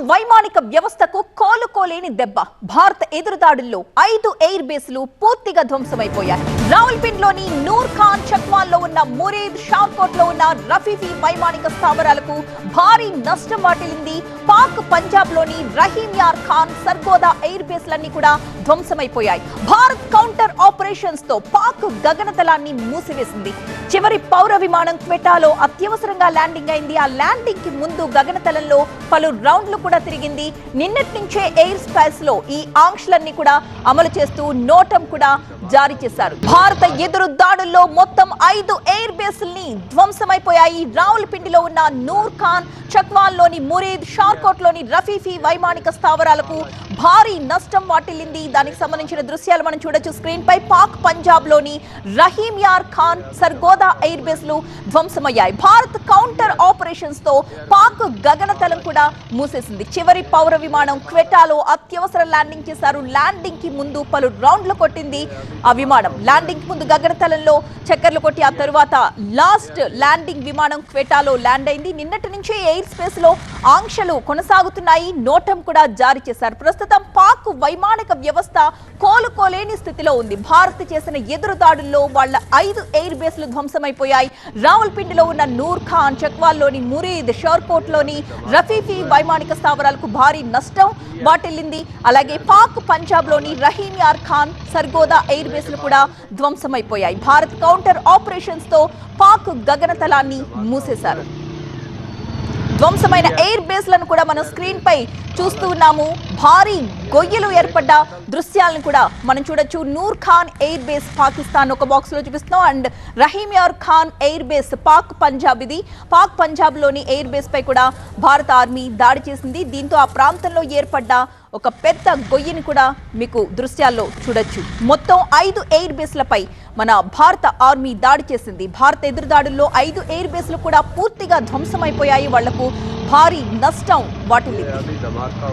వైమానిక వ్యవస్థకు కోలుకోలేని దెబ్బ. భారత ఎదురుదాడుల్లో ఐదు ఎయిర్ బేస్లు పూర్తిగా ధ్వంసమైపోయాయి. రావుల్పిండ్లోని నూర్ ఖాన్ చక్వాల్లో ఉన్న మురీద్ షార్కోట్లో ఉన్న రఫీఫీ వైమానిక స్థావరాలకు భారీ నష్టం వాటిల్లింది. పాక్ పంజాబ్లోని రహీమ్ యార్ ఖాన్ సర్గోదా ఎయిర్ బేస్లన్నీ కూడా ధ్వంసమైపోయాయి. భారత్ కౌంటర్ ఆపరేషన్స్తో పాక్ గగనతలాన్ని మూసివేసింది. చివరి పౌర విమానం క్వెటాలో అత్యవసరంగా ల్యాండింగ్ అయింది. ఆ ల్యాండింగ్కి ముందు గగనతలంలో పలు రౌండ్లు కూడా తిరిగింది. నిన్నటి నుంచే ఎయిర్ స్పేస్లో ఈ ఆంక్షలన్నీ కూడా అమలు చేస్తూ నోటం కూడా జారీ చేశారు. భారత ఎదురు దాడుల్లో మొత్తం ఐదు ఎయిర్ బేస్ల్ని ధ్వంసమైపోయాయి. రావులపిండిలో ఉన్న నూర్ ఖాన్ చక్వాల్లోని మురీద్ షార్కోట్లోని రఫీఫీ వైమానిక స్థావరాలకు భారీ నష్టం వాటిల్లింది. దానికి సంబంధించిన దృశ్యాలు మనం చూడొచ్చు. స్క్రీన్ పై పాక్ పంజాబ్లోని రహీం యార్ ఖాన్ సర్గోదా ఎయిర్ బేస్లు ధ్వంసమయ్యాయి. భారత్ కౌంటర్ ఆపరేషన్స్తో పాక్ గగనతలం కూడా మూసేసింది. చివరి పౌర విమానం క్వెటాలో అత్యవసర ల్యాండింగ్ చేశారు. ల్యాండింగ్కి ముందు పలు రౌండ్లు కొట్టింది ఆ విమానం. ల్యాండింగ్ ముందు గగనతలంలో చక్కర్లు కొట్టి ఆ తరువాత లాస్ట్ ల్యాండింగ్ విమానం క్వెటాలో ల్యాండ్ అయింది. నిన్నటి నుంచి ఎయిర్ స్పేస్లో ఆంక్షలు కొనసాగుతున్నాయి. నోటం కూడా జారీ చేశారు. ప్రస్తుతం పాక్ వైమానిక వ్యవస్థ కోలుకోలేని స్థితిలో ఉంది. భారత్ చేసిన ఎదురు దాడుల్లో వాళ్ళ ఐదు ఎయిర్ బేస్లు ధ్వంసమైపోయాయి. రావల్పిండిలో ఉన్న నూర్ ఖాన్ చక్వాల్లోని మురీద్ షోర్కోట్ రఫీఫీ వైమానిక స్థావరాలకు భారీ నష్టం వాటిల్లింది. అలాగే పాక్ పంజాబ్లోని రహీమ్ యార్ ఖాన్ సర్గోదా ఎయిర్ బేస్లు కూడా ధ్వంసమైపోయాయి. భారత్ కౌంటర్ ఆపరేషన్స్తో పాక్ గగనతలాన్ని మూసేశారు. ధ్వంసమైన ఎయిర్ బేస్లను కూడా మనం స్క్రీన్ పై చూస్తూ ఉన్నాము. భారీ గొయ్యలు ఏర్పడ్డ దృశ్యాలను కూడా మనం చూడొచ్చు. నూర్ ఖాన్ ఎయిర్ బేస్ పాకిస్తాన్ ఒక బాక్స్లో చూపిస్తున్నాం. And Rahim Yar Khan air base Pak Punjab ఇది పాక్ పంజాబ్లోని ఎయిర్ బేస్ పై కూడా భారత ఆర్మీ దాడి చేసింది. దీంతో ఆ ప్రాంతంలో ఏర్పడ్డ ఒక పెద్ద గొయ్యిని కూడా మీకు దృశ్యాల్లో చూడొచ్చు. మొత్తం ఐదు ఎయిర్ బేస్లపై మన భారత ఆర్మీ దాడి చేసింది. భారత ఎదురుదాడుల్లో ఐదు ఎయిర్ బేస్లు కూడా పూర్తిగా ధ్వంసమైపోయాయి. వాళ్ళకు भारी नष्ट वाटली